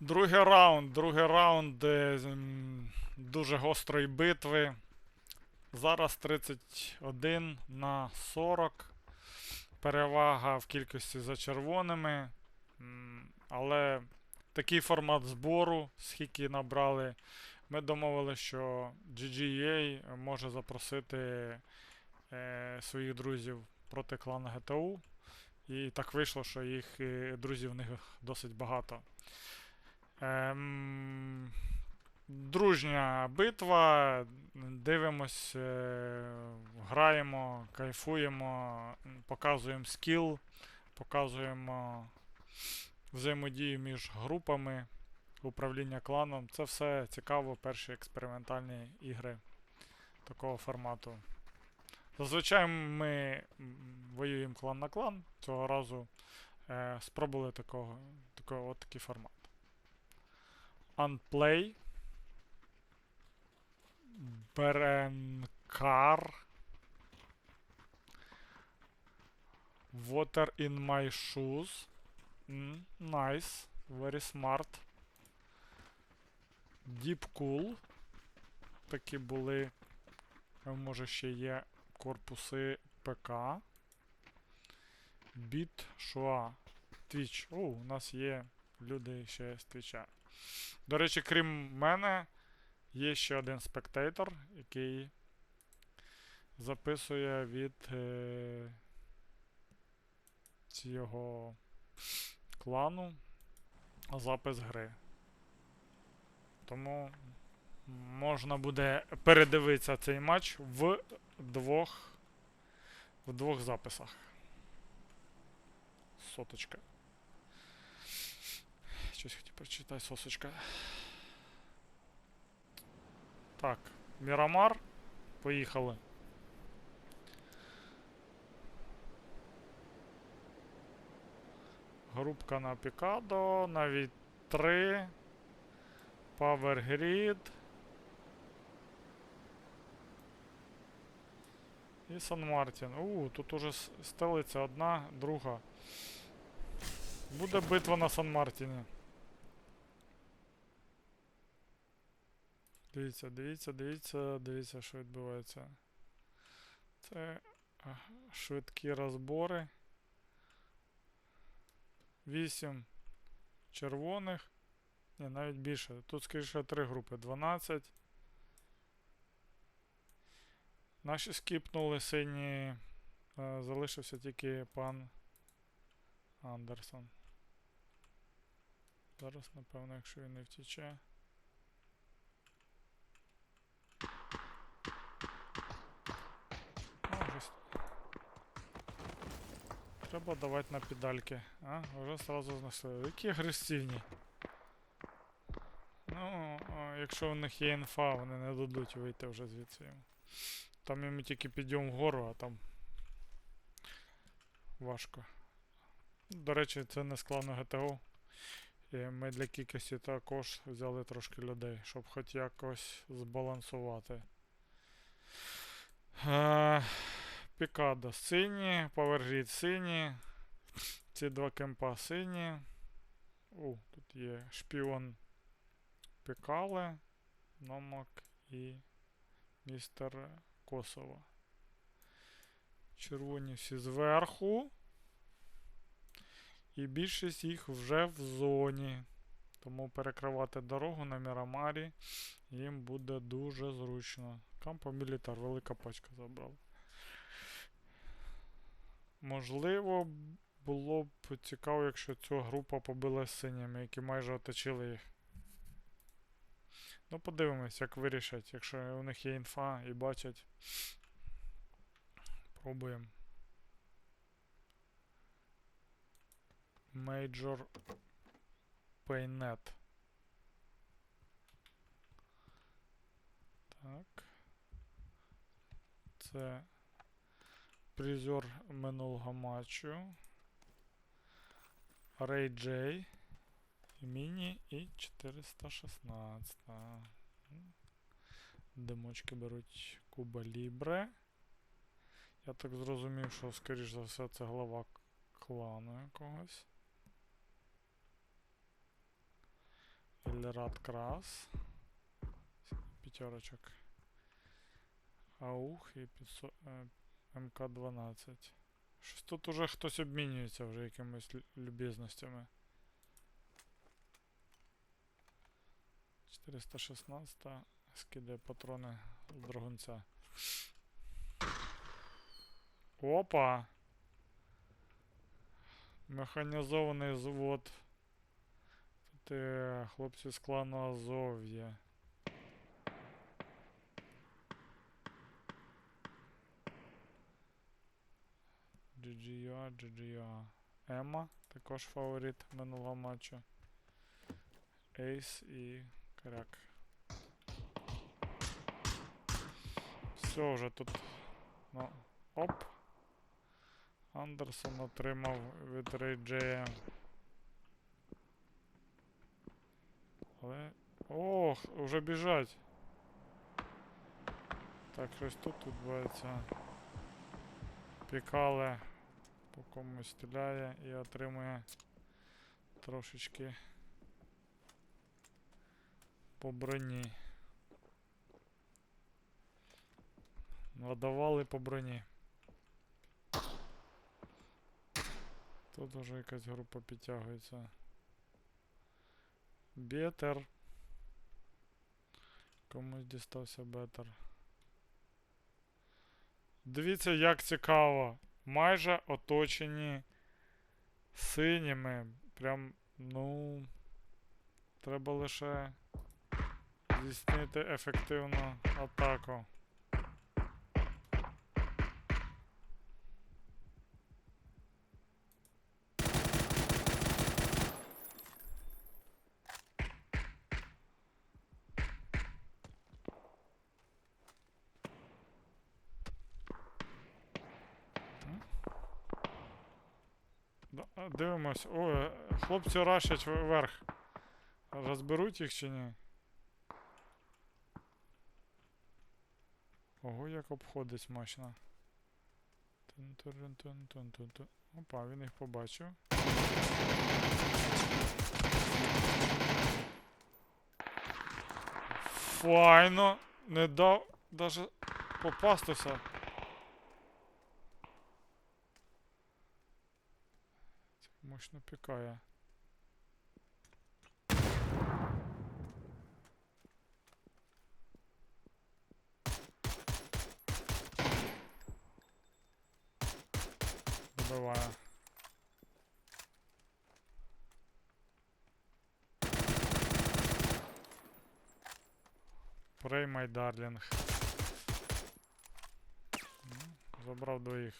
Другий раунд. Другий раунд е, м, дуже гострої битви. Зараз 31 на 40. Перевага в кількості за червоними. Але такий формат збору, скільки набрали, ми домовилися, що GGA може запросити е, своїх друзів проти клану ГТУ. І так вийшло, що їх е, друзів в них досить багато. Ем, дружня битва. Дивимось, е, граємо, кайфуємо, показуємо скіл, показуємо взаємодію між групами, управління кланом. Це все цікаво, перші експериментальні ігри такого формату. Зазвичай ми воюємо клан на клан. Цього разу е, спробували такого, такого, от такий формат. Unplay. Беренкар. Water in my shoes. Mm, nice. Very smart. Deep Cool. Такі були. Може ще є корпуси ПК. Біт Шуа. Twitch. О, у нас є люди ще з Твіча. До речі, крім мене, є ще один спектейтор, який записує від е, цього клану запис гри. Тому можна буде передивитися цей матч в двох, в двох записах. Соточка. Щось хотів прочитати, сосочка. Так, Мірамар. Поїхали. Групка на Пікадо, навіть 3. Power Grid. І Сан Мартін. У, тут уже стелиться одна, друга. Буде битва на Сан Мартіні. Дивіться, дивіться, дивіться, дивіться, що відбувається. Це швидкі розбори. 8 червоних. Ні, навіть більше. Тут, скоріше, три групи. 12. Наші скіпнули сині. е, Залишився тільки пан Андерсон. Зараз, напевно, якщо він не втіче. А, вже с- Треба давати на педальки. А, вже сразу знесли. Які агресивні. Ну, якщо у них є інфа, вони не дадуть вийти вже звідси йому. Там йому тільки підйом вгору, а там важко. До речі, це не складно ГТО. І ми для кількості також взяли трошки людей, щоб хоч якось збалансувати. Пікадо сині, повержіть сині. Ці два кемпа сині. О, тут є шпіон Пікале, Номак і містер Косово. Червоні всі зверху. І більшість їх вже в зоні. Тому перекривати дорогу на Мірамарі їм буде дуже зручно. Кампо Мілітар, велика пачка забрала. Можливо, було б цікаво, якщо ця група побила синіми, які майже оточили їх. Ну, подивимось, як вирішать, якщо у них є інфа і бачать. Пробуємо. Major Paynet. Так. Це призер минулого матчу. Рей Джей. Міні і 416. Димочки беруть Куба Лібре. Я так зрозумів, що, скоріш за все, це глава клану якогось. Ільрад Крас. П'ятерочок. Аух і 500, е, МК-12. Щось тут уже хтось обмінюється вже якимись лю- любезностями. 416 скидає патрони з драгунця. Опа! Механізований звод. Тут е, хлопці з клану Азов є. GGA, GGA. Ема, також фаворит минулого матчу. Ейс і Кряк. Все вже тут. Ну, оп. Андерсон отримав від Рейджея. Але. Ох, уже біжать. Так, щось тут відбувається. Пікале по комусь стріляє і отримує трошечки по броні. Надавали по броні. Тут уже якась група підтягується. Бетер. Комусь дістався бетер. Дивіться, як цікаво. Майже оточені синіми. Прям, ну. Треба лише здійснити ефективну атаку. Да, а, Дивимось. О, хлопці рашать вверх. Розберуть їх чи ні? Ого, як обходить мощно. Опа, він їх побачив. Файно! Не дав даже попастися. Мощно пікає. Добиває. Pray my darling. Ну, Забрав двоїх.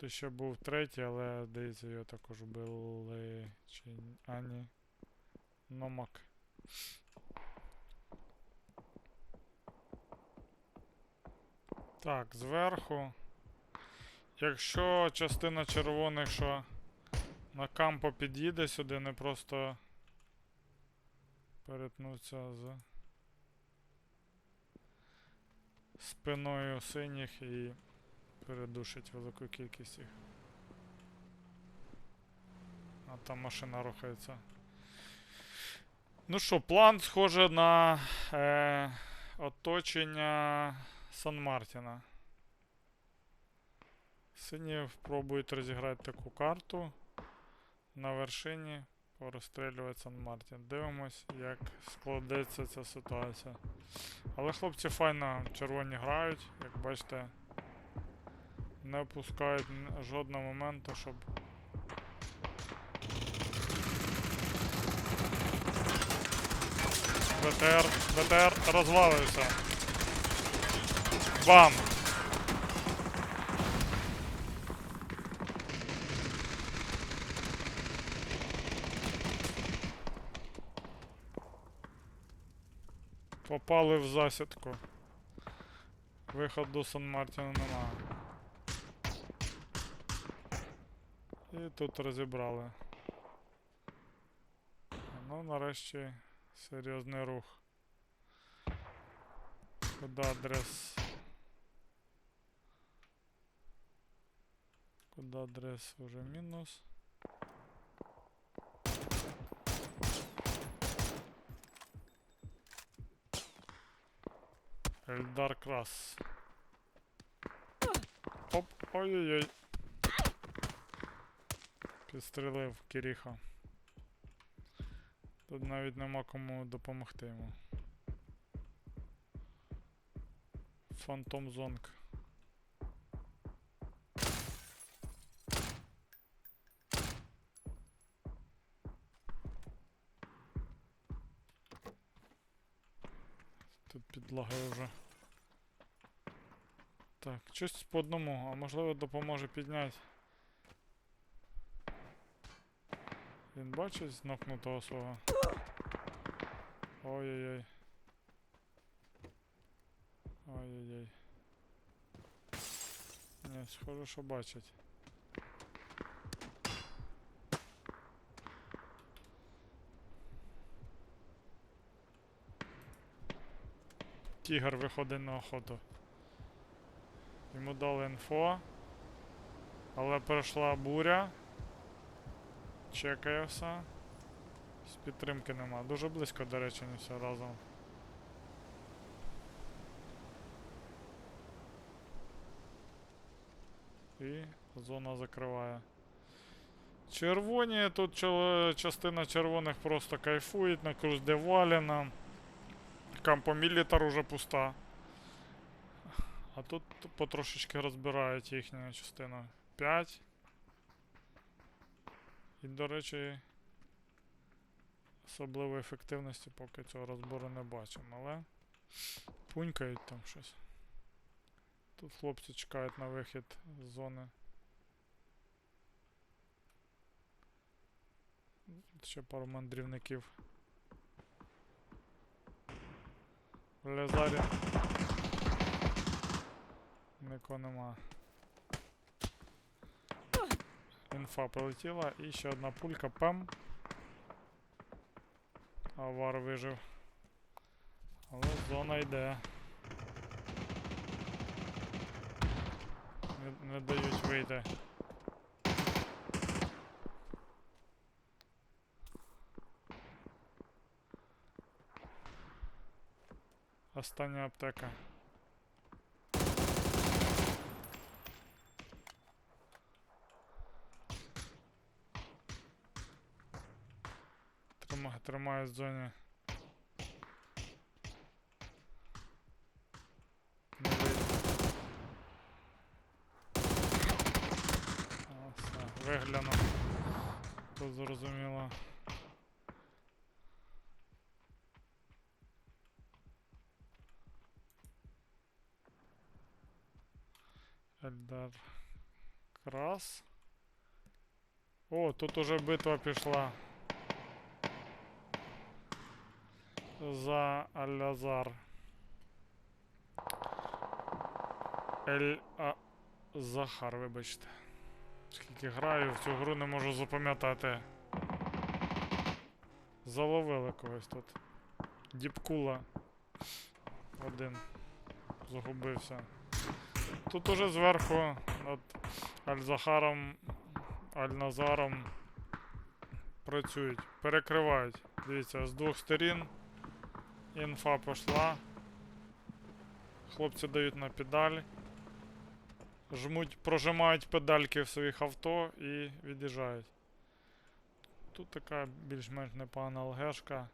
Тут ще був третій, але здається його також вбили. Чи... ні? А ні. Номак. Так, зверху. Якщо частина червоних, що на кампо під'їде сюди, не просто перетнуться з спиною синіх і передушить велику кількість їх. А там машина рухається. Ну що, план схоже на е, оточення Сан Мартіна. Сині пробують розіграти таку карту. На вершині порозстрілювати Сан Мартін. Дивимось, як складеться ця ситуація. Але хлопці файно червоні грають, як бачите, не опускають н- жодного моменту, щоб. БТР, БТР розвалився. Бам! Попали в засідку. Виходу Сан Мартіна немає. І тут розібрали. Ну, нарешті серйозний рух. Куди адрес? Куди адрес уже мінус? Эльдар Крас. Оп, ой-ой-ой. Підстрелив Кіріха. Тут навіть нема кому допомогти йому. Фантом Зонг. Тут підлагає вже. Так, щось по одному, а можливо допоможе підняти. Він бачить знокнутого свого. Ой-ой-ой. Ой-ой-ой. Ні, схоже, що бачить. Тігр виходить на охоту. Йому дали інфо. Але пройшла буря. Чекає все. З підтримки нема. Дуже близько, до речі, не все разом. І зона закриває. Червоні, тут частина червоних просто кайфують на круз Деваліна. Кампо Мілітар уже пуста. А тут потрошечки розбирають їхню частину. 5. І, до речі, особливої ефективності поки цього розбору не бачимо, але пунькають там щось. Тут хлопці чекають на вихід з зони. Ще пару мандрівників. Лезарі. Нікого нема. Інфа полетіла і ще одна пулька. Пам. Авар вижив. Але зона йде. Не, не дають вийти. Остання аптека. Трима, тримаю в зоні. Не вийде. А, все, вигляну. Тут зрозуміло. Ельдар Крас. О, тут уже битва пішла. За Алязар. Ель а... Захар, вибачте. Скільки граю, в цю гру не можу запам'ятати. Заловили когось тут. Діпкула. Один. Загубився. Тут уже зверху над Аль-Захаром, Аль-Назаром працюють, перекривають. Дивіться, з двох сторін інфа пішла. Хлопці дають на педаль. Жмуть, прожимають педальки в своїх авто і від'їжджають. Тут така більш-менш непогана ЛГшка.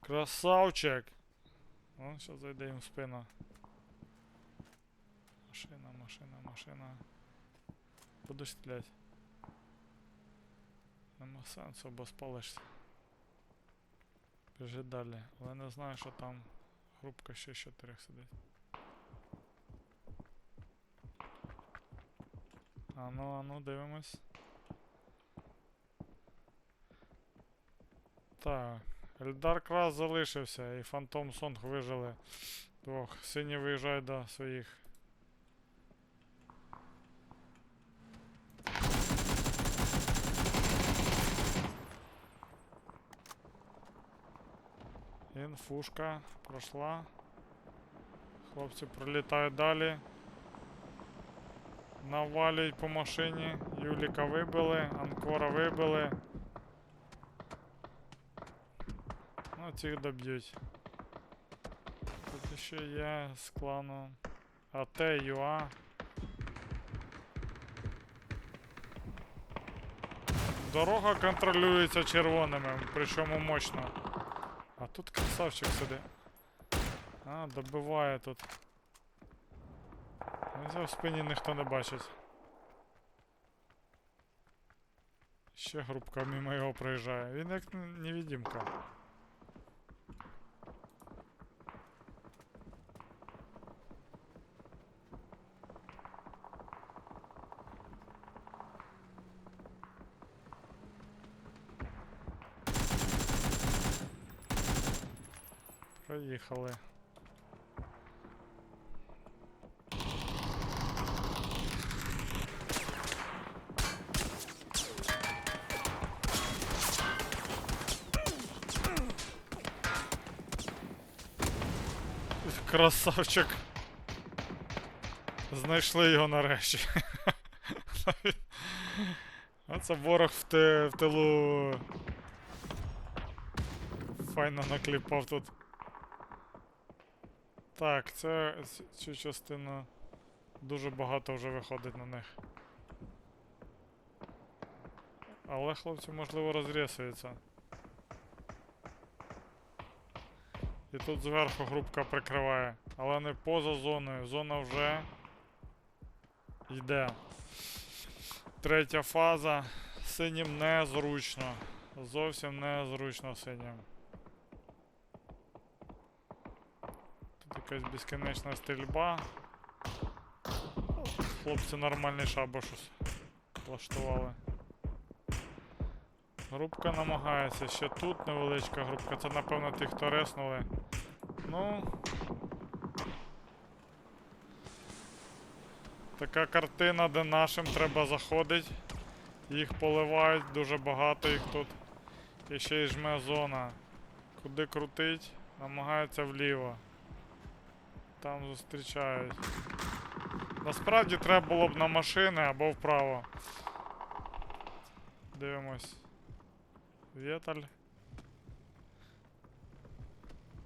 Красавчик! О, сейчас зайде їм в спину. Машина, машина, машина. Буду стрілять. Нема сенсу, бо спалишся. Біжи далі. Але не знаю, що там групка ще чотирьох сидить. А ну, а ну, дивимось. Так. Ельдар Крас залишився і Фантом Сонг вижили двох. Сині виїжджають до своїх. Інфушка пройшла. Хлопці пролітають далі. Навалюють по машині. Юліка вибили, Анкора вибили. Ну, цих доб'ють. Тут ще є з клану АТ, ЮА. Дорога контролюється червоними, причому мощно. А тут красавчик сюди. А, добиває тут. Ну, в спині ніхто не бачить. Ще групка мимо його проїжджає. Він як н- Проїхали. Красавчик. Знайшли його нарешті. Оце ворог в, те, в тилу. Файно накліпав тут. Так, це цю частину дуже багато вже виходить на них. Але хлопці, можливо, розрісуються. І тут зверху групка прикриває. Але не поза зоною. Зона вже йде. Третя фаза. Синім незручно. Зовсім незручно синім. Тут якась безкінечна стрільба. Хлопці нормальний шабаш ус- влаштували. Групка намагається. Ще тут невеличка групка. Це напевно ті, хто реснули. Ну. Така картина, де нашим треба заходить. Їх поливають, дуже багато їх тут. І ще й жме зона. Куди крутить, намагаються вліво. Там зустрічають. Насправді треба було б на машини або вправо. Дивимось. Вєталь.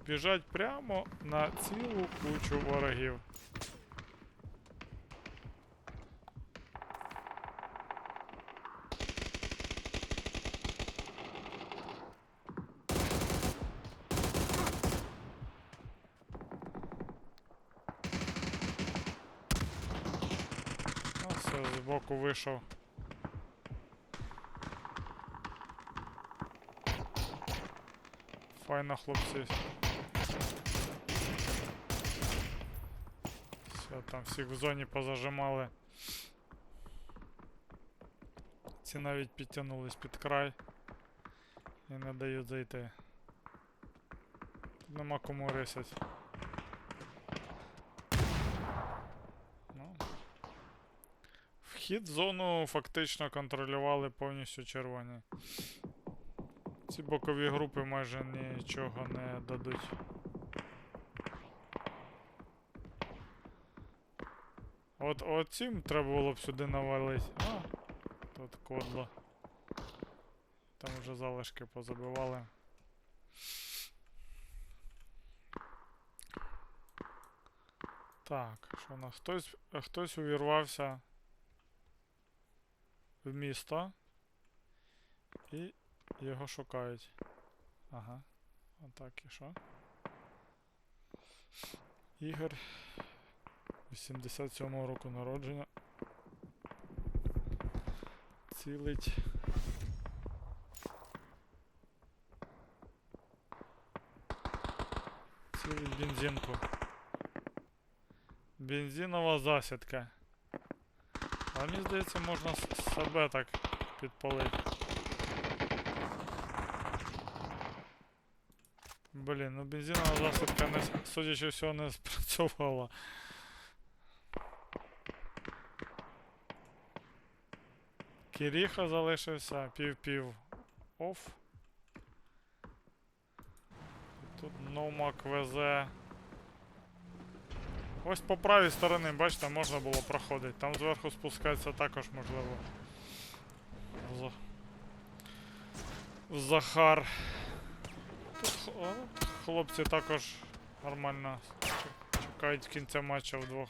Біжать прямо на цілу кучу ворогів. Ну, все, збоку вийшов. Файно, хлопці. Все, там всіх в зоні позажимали. Ці навіть підтягнулись під край і не дають зайти. Нема кому рисять. Ну. Вхід в зону фактично контролювали повністю червоні. Ці бокові групи майже нічого не дадуть. От оцім треба було б сюди навалити. А, тут кодло. Там вже залишки позабивали. Так, що у нас? Хтось, хтось увірвався в місто. І його шукають. Ага. Отак і що? Ігор. 87-го року народження. Цілить. Цілить бензинку. Бензинова засідка. Але мені здається, можна себе так підпалити. Блін, ну бензинова засідка, не, судячи всього, не спрацювала. Кіріха залишився, пів-пів оф. Тут Номак везе. Ось по правій стороні, бачите, можна було проходити. Там зверху спускатися також можливо. За... Захар. Тут хлопці також нормально чекають кінця матча вдвох.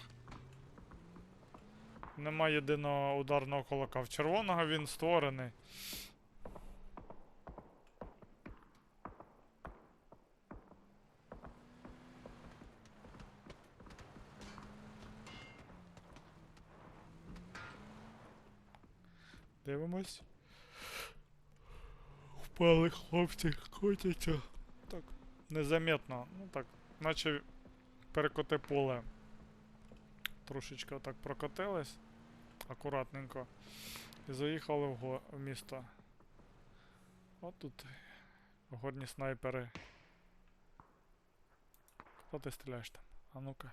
Нема єдиного ударного кулака. В червоного він створений. Дивимось. Впали хлопці, котяться. Так, незаметно. Ну так, наче перекоти поле. Трошечки отак прокотились. Акуратненько. І заїхали в, го- в місто. От тут горні снайпери. Хто ти стріляєш там? А ну-ка.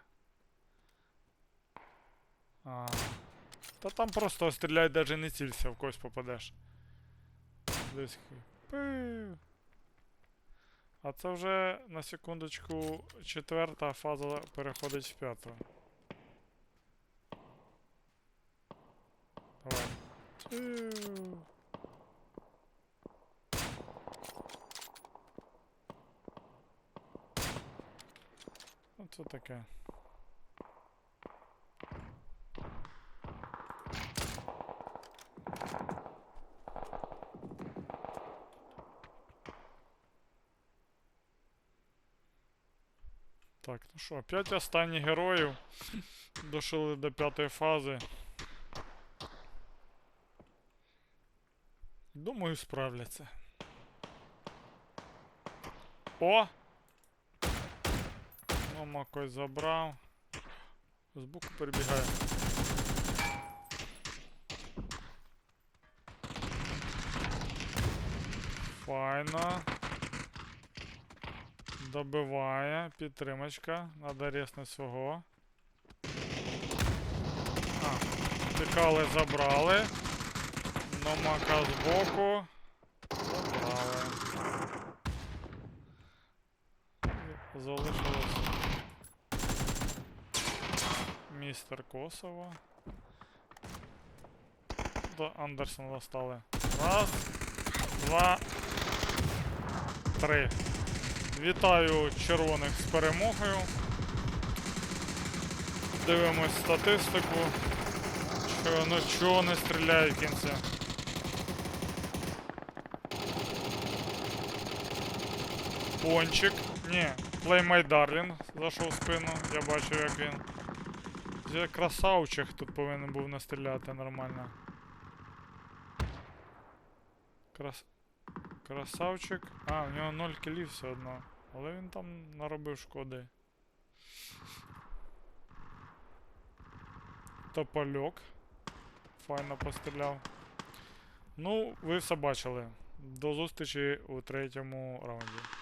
А. Та там просто стріляй, даже не цілься, в когось попадеш. Десь. А це вже на секундочку четверта фаза переходить в п'яту. Давай. Тю. Оце таке. Так, ну що, п'ять останніх героїв. Дошили до п'ятої фази. Думаю, справляться. О! Ну, макой забрав. Збоку перебігає. Файно. Добиває. Підтримочка. Надо рісне свого. А, тикали, забрали. Номака збоку. Забрали. Залишилось. Містер Косово. До Андерсона достали. Раз, два, три. Вітаю червоних з перемогою. Дивимось статистику. Що ну чого не стріляє в кінці. Пончик. Ні, Play Darling зайшов в спину. Я бачу, як він. Це красавчик тут повинен був настріляти нормально. Крас... Красавчик. А, у нього 0 кілів все одно. Але він там наробив шкоди. Топольок. Файно постріляв. Ну, ви все бачили. До зустрічі у третьому раунді.